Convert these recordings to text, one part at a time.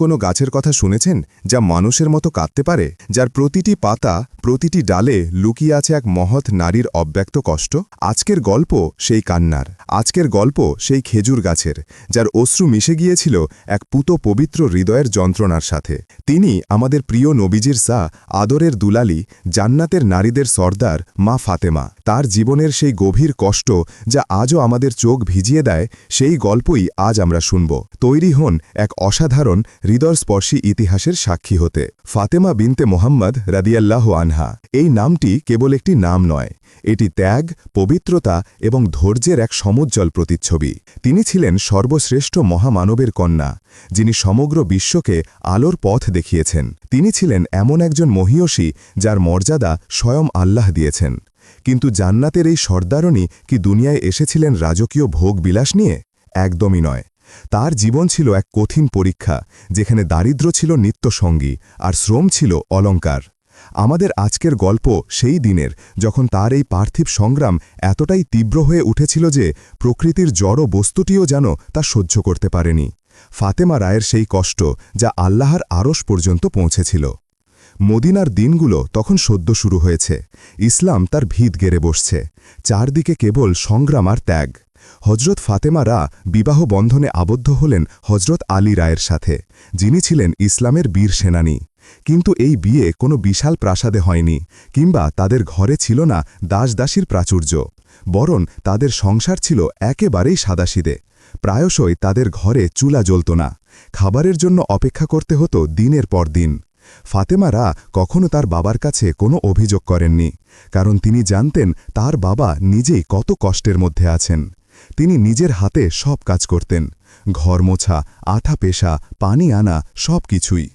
কোনো গাছের কথা শুনেছেন যা মানুষের মতো কাঁদতে পারে, যার প্রতিটি পাতা, প্রতিটি ডালে লুকিয়ে আছে এক মহৎ নারীর অব্যক্ত কষ্ট? আজকের গল্প সেই কান্নার। আজকের গল্প সেই খেজুর গাছের, যার অশ্রু মিশে গিয়েছিল এক পুত পবিত্র হৃদয়ের যন্ত্রণার সাথে। তিনি আমাদের প্রিয় নবীজির সা, আদরের দুলালি, জান্নাতের নারীদের সর্দার, মা ফাতেমা। তার জীবনের সেই গভীর কষ্ট যা আজও আমাদের চোখ ভিজিয়ে দেয়, সেই গল্পই আজ আমরা শুনব। তৈরি হন এক অসাধারণ হৃদয়স্পর্শী ইতিহাসের সাক্ষী হতে। ফাতেমা বিনতে মোহাম্মদ রাদিয়াল্লাহ আনহা। এই নামটি কেবল একটি নাম নয়, এটি ত্যাগ, পবিত্রতা এবং ধৈর্যের এক সমুজ্জ্বল প্রতিচ্ছবি। তিনি ছিলেন সর্বশ্রেষ্ঠ মহামানবের কন্যা, যিনি সমগ্র বিশ্বকে আলোর পথ দেখিয়েছেন। তিনি ছিলেন এমন একজন মহিয়সী যার মর্যাদা স্বয়ং আল্লাহ দিয়েছেন। কিন্তু জান্নাতের এই সর্দারণী কি দুনিয়ায় এসেছিলেন রাজকীয় ভোগ বিলাস নিয়ে? একদমই নয়। তার জীবন ছিল এক কঠিন পরীক্ষা, যেখানে দারিদ্র ছিল নিত্যসঙ্গী আর শ্রম ছিল অলঙ্কার। আমাদের আজকের গল্প সেই দিনের, যখন তার এই পার্থিব সংগ্রাম এতটাই তীব্র হয়ে উঠেছিল যে প্রকৃতির জড় বস্তুটিও যেন তা সহ্য করতে পারেনি। ফাতেমা রায়ের সেই কষ্ট যা আল্লাহর আরস পর্যন্ত পৌঁছেছিল। মদিনার দিনগুলো তখন সদ্য শুরু হয়েছে। ইসলাম তার ভিত গেড়ে বসছে। চারদিকে কেবল সংগ্রাম আর ত্যাগ। হজরত ফাতেমা রা বিবাহ বন্ধনে আবদ্ধ হলেন হজরত আলী রায়ের সাথে, যিনি ছিলেন ইসলামের বীর সেনানী। কিন্তু এই বিয়ে কোনো বিশাল প্রাসাদে হয়নি, কিংবা তাদের ঘরে ছিল না দাসদাসীর প্রাচুর্য, বরং তাদের সংসার ছিল একেবারেই সাদাসিদে। প্রায়শই তাদের ঘরে চুলা জ্বলত না, খাবারের জন্য অপেক্ষা করতে হতো দিনের পর দিন। ফাতেমারা কখনো তার বাবার কাছে কোনো অভিযোগ করেননি, কারণ তিনি জানতেন তার বাবা নিজেই কত কষ্টের মধ্যে আছেন। তিনি নিজের হাতে সব কাজ করতেন। ঘর মোছা, আঠা পেশা, পানি আনা, সব কিছুই।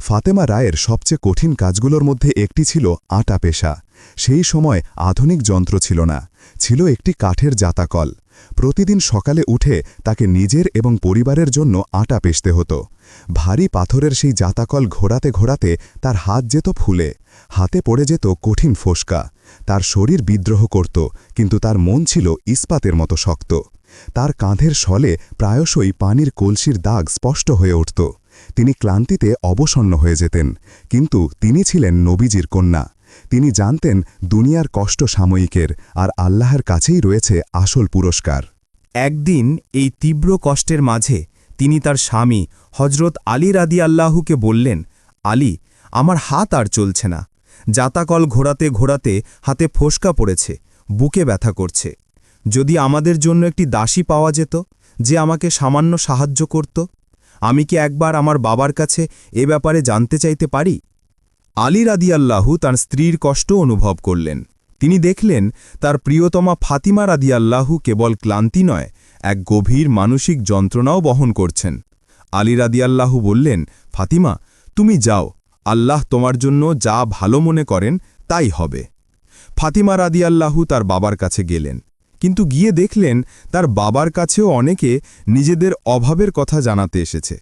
ফাতেমা রায়ের সবচেয়ে কঠিন কাজগুলোর মধ্যে একটি ছিল আটা পেশা। সেই সময় আধুনিক যন্ত্র ছিল না, ছিল একটি কাঠের জাতাকল। প্রতিদিন সকালে উঠে তাকে নিজের এবং পরিবারের জন্য আটা পেশতে হতো। ভারী পাথরের সেই জাতাকল ঘোরাতে ঘোরাতে তার হাত যেত ফুলে। হাতে পড়ে যেত কঠিন ফোসকা। তার শরীর বিদ্রোহ করত, কিন্তু তার মন ছিল ইস্পাতের মতো শক্ত। তার কাঁধের সলে প্রায়শই পানির কলসির দাগ স্পষ্ট হয়ে উঠত। তিনি ক্লান্তিতে অবসন্ন হয়ে যেতেন, কিন্তু তিনি ছিলেন নবীজির কন্যা। তিনি জানতেন দুনিয়ার কষ্ট সাময়িকের আর আল্লাহর কাছেই রয়েছে আসল পুরস্কার। একদিন এই তীব্র কষ্টের মাঝে তিনি তার স্বামী হজরত আলী রাদি আল্লাহুকে বললেন, আলী, আমার হাত আর চলছে না। জাতাকল ঘোরাতে ঘোরাতে হাতে ফোসকা পড়েছে, বুকে ব্যথা করছে। যদি আমাদের জন্য একটি দাসী পাওয়া যেত, যে আমাকে সামান্য সাহায্য করত, আমি কি একবার আমার বাবার কাছে এ ব্যাপারে জানতে চাইতে পারি? আলী রাদিয়াল্লাহু তার স্ত্রীর কষ্ট অনুভব করলেন। তিনি দেখলেন, তার প্রিয়তমা ফাতিমা রাদিয়াল্লাহু কেবল ক্লান্তি নয়, এক গভীর মানসিক যন্ত্রণাও বহন করছেন। আলী রাদিয়াল্লাহু বললেন, ফাতিমা, তুমি যাও আল্লাহ তোমার জন্য যা ভালো মনে করেন, তাই হবে। ফাতিমা রাদিয়াল্লাহু তার বাবার কাছে গেলেন। কিন্তু গিয়ে দেখলেন, তার বাবার কাছেও অনেকে নিজেদের অভাবের কথা জানাতে এসেছে।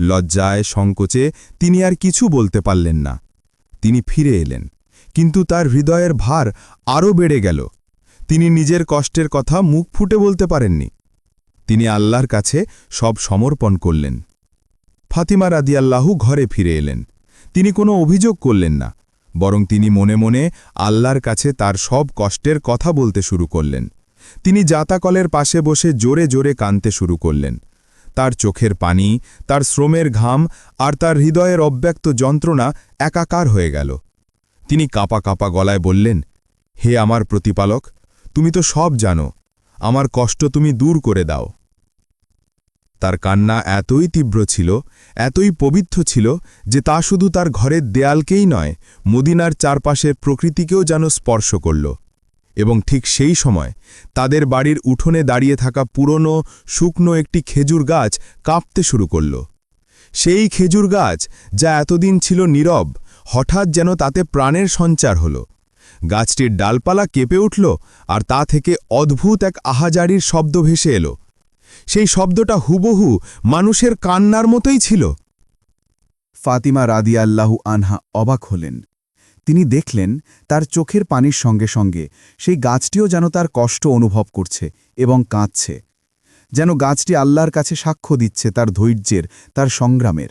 লজ্জায়, সংকোচে তিনি আর কিছু বলতে পারলেন না। তিনি ফিরে এলেন। কিন্তু তার হৃদয়ের ভার আরও বেড়ে গেল। তিনি নিজের কষ্টের কথা মুখ ফুটে বলতে পারেননি। তিনি আল্লাহর কাছে সব সমর্পণ করলেন। ফাতিমা রাদিয়াল্লাহু ঘরে ফিরে এলেন। তিনি কোনো অভিযোগ করলেন না, বরং তিনি মনে মনে আল্লাহর কাছে তার সব কষ্টের কথা বলতে শুরু করলেন। তিনি জাতাকলের পাশে বসে জোরে জোরে কানতে শুরু করলেন। তার চোখের পানি, তার শ্রমের ঘাম আর তার হৃদয়ের অব্যক্ত যন্ত্রণা একাকার হয়ে গেল। তিনি কাপা কাপা গলায় বললেন, হে আমার প্রতিপালক, তুমি তো সব জানো, আমার কষ্ট তুমি দূর করে দাও। তার কান্না এতই তীব্র ছিল, এতই পবিত্র ছিল যে তা শুধু তার ঘরের দেয়ালকেই নয়, মদিনার চারপাশের প্রকৃতিকেও যেন স্পর্শ করল। এবং ঠিক সেই সময় তাদের বাড়ির উঠোনে দাঁড়িয়ে থাকা পুরনো, শুকনো একটি খেজুর গাছ কাঁপতে শুরু করল। সেই খেজুর গাছ যা এতদিন ছিল নীরব, হঠাৎ যেন তাতে প্রাণের সঞ্চার হল। গাছটির ডালপালা কেঁপে উঠল আর তা থেকে অদ্ভুত এক আহাজারির শব্দ ভেসে এলো। সেই শব্দটা হুবহু মানুষের কান্নার মতোই ছিল। ফাতিমা রাদিয়াল্লাহু আনহা অবাক হলেন। তিনি দেখলেন, তার চোখের পানির সঙ্গে সঙ্গে সেই গাছটিও যেন তার কষ্ট অনুভব করছে এবং কাঁদছে, যেন গাছটি আল্লাহর কাছে সাক্ষ্য দিচ্ছে তার ধৈর্যের, তার সংগ্রামের।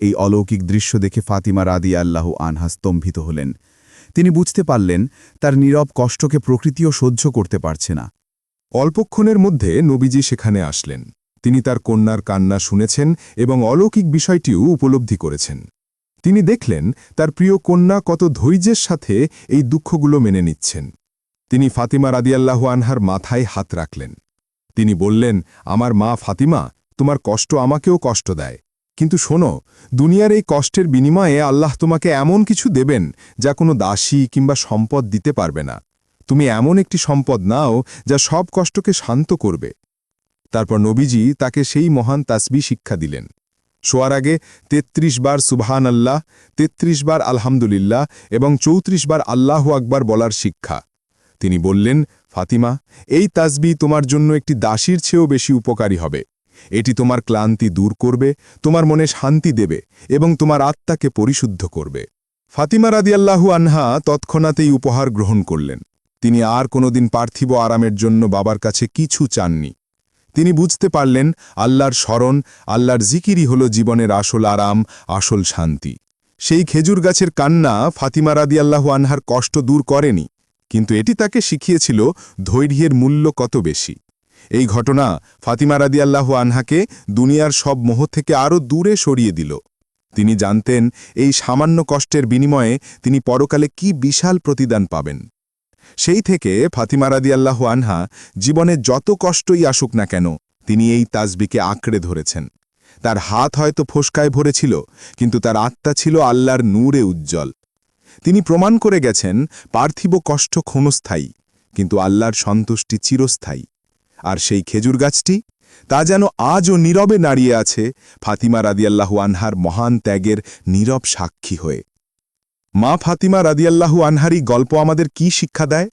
এই অলৌকিক দৃশ্য দেখে ফাতিমা রাদি আল্লাহ আনহা স্তম্ভিত হলেন। তিনি বুঝতে পারলেন, তার নীরব কষ্টকে প্রকৃতিও সহ্য করতে পারছে না। অল্পক্ষণের মধ্যে নবীজি সেখানে আসলেন। তিনি তার কন্যার কান্না শুনেছেন এবং অলৌকিক বিষয়টিও উপলব্ধি করেছেন। তিনি দেখলেন তার প্রিয় কন্যা কত ধৈর্যের সাথে এই দুঃখগুলো মেনে নিচ্ছেন। তিনি ফাতিমা রাদিয়াল্লাহু আনহার মাথায় হাত রাখলেন। তিনি বললেন, আমার মা ফাতিমা, তোমার কষ্ট আমাকেও কষ্ট দেয়। কিন্তু শোনো, দুনিয়ার এই কষ্টের বিনিময়ে আল্লাহ তোমাকে এমন কিছু দেবেন যা কোনো দাসী কিংবা সম্পদ দিতে পারবে না। তুমি এমন একটি সম্পদ নাও যা সব কষ্টকে শান্ত করবে। তারপর নবীজি তাকে সেই মহান তাসবি শিক্ষা দিলেন। শোয়ার আগে ৩৩ বার সুবহান আল্লাহ ৩৩ বার আলহামদুলিল্লাহ এবং ৩৪ বার আল্লাহ আকবার বলার শিক্ষা। তিনি বললেন, ফাতিমা, এই তাসবি তোমার জন্য একটি দাসীর চেয়েও বেশি উপকারী হবে। এটি তোমার ক্লান্তি দূর করবে, তোমার মনে শান্তি দেবে এবং তোমার আত্মাকে পরিশুদ্ধ করবে। ফাতিমা রাদিয়াল্লাহু আনহা তৎক্ষণাতেই উপহার গ্রহণ করলেন। তিনি আর কোনোদিন পার্থিব আরামের জন্য বাবার কাছে কিছু চাননি। তিনি বুঝতে পারলেন, আল্লাহর স্মরণ, আল্লাহর জিকিরই হল জীবনের আসল আরাম, আসল শান্তি। সেই খেজুর গাছের কান্না ফাতিমা রাদিয়াল্লাহু আনহার কষ্ট দূর করেনি, কিন্তু এটি তাকে শিখিয়েছিল ধৈর্যের মূল্য কত বেশি। এই ঘটনা ফাতিমা রাদিয়াল্লাহু আনহাকে দুনিয়ার সব মোহ থেকে আরও দূরে সরিয়ে দিল। তিনি জানতেন, এই সামান্য কষ্টের বিনিময়ে তিনি পরকালে কি বিশাল প্রতিদান পাবেন। সেই থেকে ফাতিমা রাদিয়াল্লাহু আনহা জীবনে যত কষ্টই আসুক না কেন, তিনি এই তাসবিকে আঁকড়ে ধরেছেন। তার হাত হয়তো ফোসকায় ভরেছিল, কিন্তু তার আত্মা ছিল আল্লাহর নূরে উজ্জ্বল। তিনি প্রমাণ করে গেছেন, পার্থিব কষ্ট ক্ষণস্থায়ী, কিন্তু আল্লাহর সন্তুষ্টি চিরস্থায়ী। আর সেই খেজুর গাছটি, তা যেন আজও নীরবে নাড়িয়ে আছে, ফাতিমা রাদিয়াল্লাহু আনহার মহান ত্যাগের নীরব সাক্ষী হয়ে। মা ফাতিমা রাদিয়াল্লাহু আনহারি গল্প আমাদের কি শিক্ষা দেয়?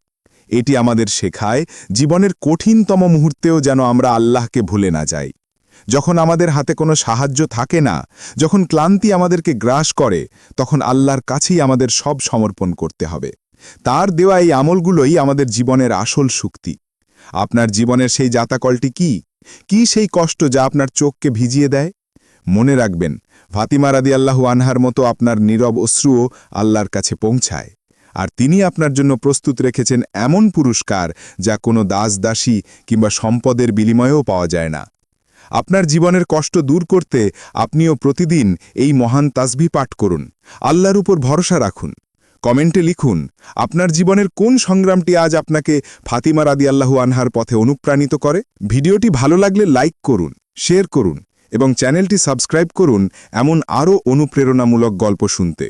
এটি আমাদের শেখায় জীবনের কঠিনতম মুহূর্তেও যেন আমরা আল্লাহকে ভুলে না যাই। যখন আমাদের হাতে কোনো সাহায্য থাকে না, যখন ক্লান্তি আমাদেরকে গ্রাস করে, তখন আল্লাহর কাছেই আমাদের সব সমর্পণ করতে হবে। তার দেওয়া এই আমলগুলোই আমাদের জীবনের আসল শক্তি। আপনার জীবনের সেই জাতাকলটি কি? কি সেই কষ্ট যা আপনার চোখকে ভিজিয়ে দেয়? মনে রাখবেন ফাতিমা রাদিয়াল্লাহু আনহার মতো আপনার নীরব অশ্রুও আল্লাহর কাছে পৌঁছায়। আর তিনি আপনার জন্য প্রস্তুত রেখেছেন এমন পুরস্কার যা কোনো দাস দাসী কিংবা সম্পদের বিনিময়েও পাওয়া যায় না। আপনার জীবনের কষ্ট দূর করতে আপনিও প্রতিদিন এই মহান তাসবি পাঠ করুন। আল্লাহর উপর ভরসা রাখুন। কমেন্টে লিখুন, আপনার জীবনের কোন সংগ্রামটি আজ আপনাকে ফাতিমা রাদি আল্লাহু আনহার পথে অনুপ্রাণিত করে? ভিডিওটি ভালো লাগলে লাইক করুন, শেয়ার করুন। এবং চ্যানেলটি সাবস্ক্রাইব করুন এমন আরও অনুপ্রেরণামূলক গল্প শুনতে।